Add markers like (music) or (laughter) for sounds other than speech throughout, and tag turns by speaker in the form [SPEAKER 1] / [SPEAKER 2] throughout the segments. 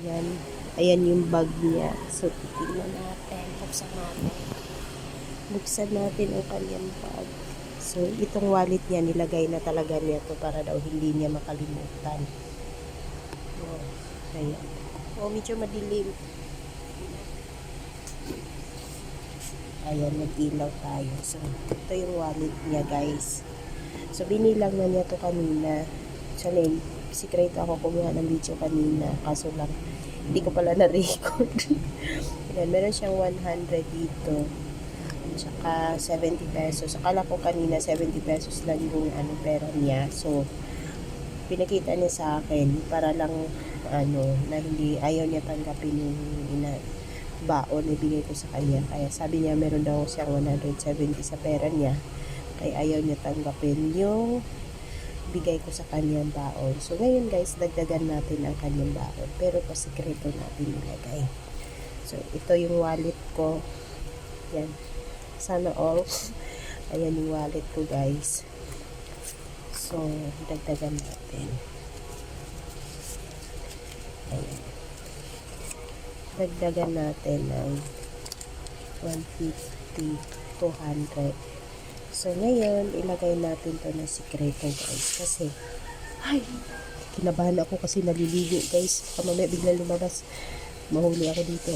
[SPEAKER 1] Yan. Ayan yung bag niya. So, titignan natin. Buksan natin. Buksan natin ang kanyang bag. So, itong wallet niya, nilagay na talaga niya to para daw hindi niya makalimutan. Oh, ayan. Oh, medyo madilim. Ayan, nag-ilaw tayo. So, ito yung wallet niya, guys. So, binilang na niya to kanina. Actually, sikreto ako kumuha ng video kanina. Kaso lang, hindi ko pala na-record. (laughs) Ayan, meron siyang 100 dito. Tsaka 70 pesos. Akala ko kanina 70 pesos lang yung ano, pera niya. So, pinakita niya sa akin para lang ano, na hindi ayaw niya tanggapin yung ina, baon na ibigay ko sa kanya. Kaya sabi niya meron daw siyang 170 sa pera niya. Kaya ayaw niya tanggapin yung bigay ko sa kanyang baon. So ngayon guys, dagdagan natin ang kanyang baon. Pero pasikreto natin ilagay. So ito yung wallet ko. Yan. Sana all. (laughs) Ayan yung wallet ko guys. So dagdagan natin. Ayan dagdagan natin ng 150, 200. So, ngayon, ilagay natin to na sikreto, guys. Kasi, ay, kinabahan ako kasi naliligo, guys. Baka mamaya biglang lumabas. Mahuli ako dito.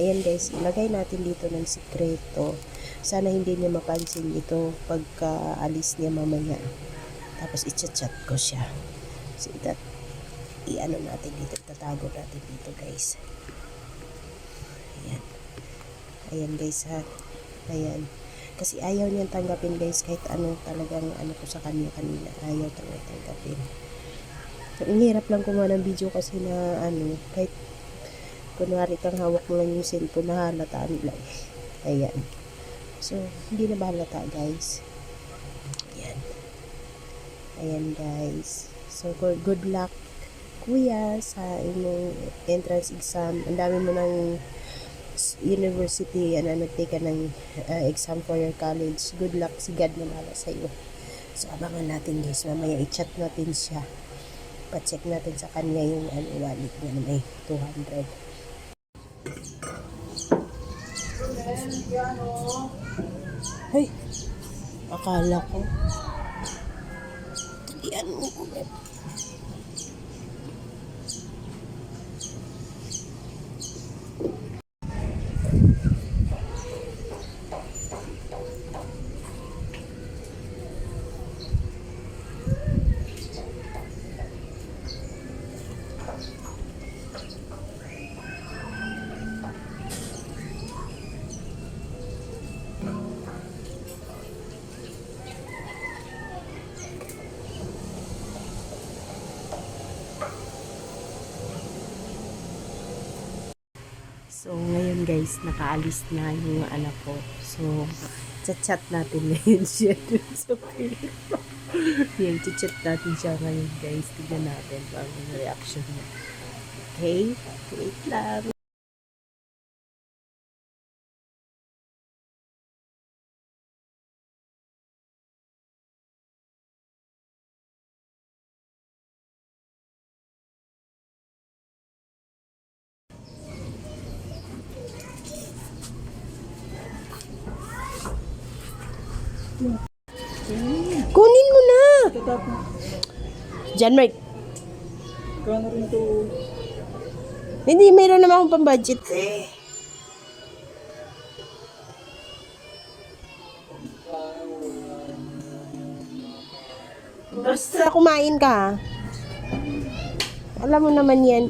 [SPEAKER 1] Ayan, guys, ilagay natin dito ng sikreto. Sana hindi niya mapansin ito pagka alis niya mamaya. Tapos, i-chat ko siya. So, ita, i-ano natin dito, tatago natin dito, guys. Ayan. Ayan guys ha. Ayan. Kasi ayaw niyang tanggapin guys kahit ano talagang ano ko sa kanya kanina. Ayaw talaga tanggapin. So, ang hirap lang kumuha ng video kasi na ano, kahit kunwari kang hawak mo lang yung cellphone, nahalata nila eh. Ayan. So, hindi na bahalata guys. Ayan. Ayan guys. So, good, luck kuya sa imong entrance exam. Ang dami mo ng university and ano, nagtake ka ng uh, exam for your college. Good luck. Si God na sa iyo. So, abangan natin guys. Mamaya i-chat natin siya. Pa-check natin sa kanya yung ano, wallet niya na may 200. Hey! Akala ko. Yan mo. So, ngayon guys, nakaalis na yung anak ko. So, chat-chat natin (laughs) ngayon siya dun sa pero. Yan, chat natin siya ngayon guys. Tignan natin kung ano reaction niya. Okay? Wait lang. Kunin mo na! John Mark.
[SPEAKER 2] Kano rin to?
[SPEAKER 1] Hindi, mayroon naman akong pang-budget. Eh. Basta kumain ka. Alam mo naman yan.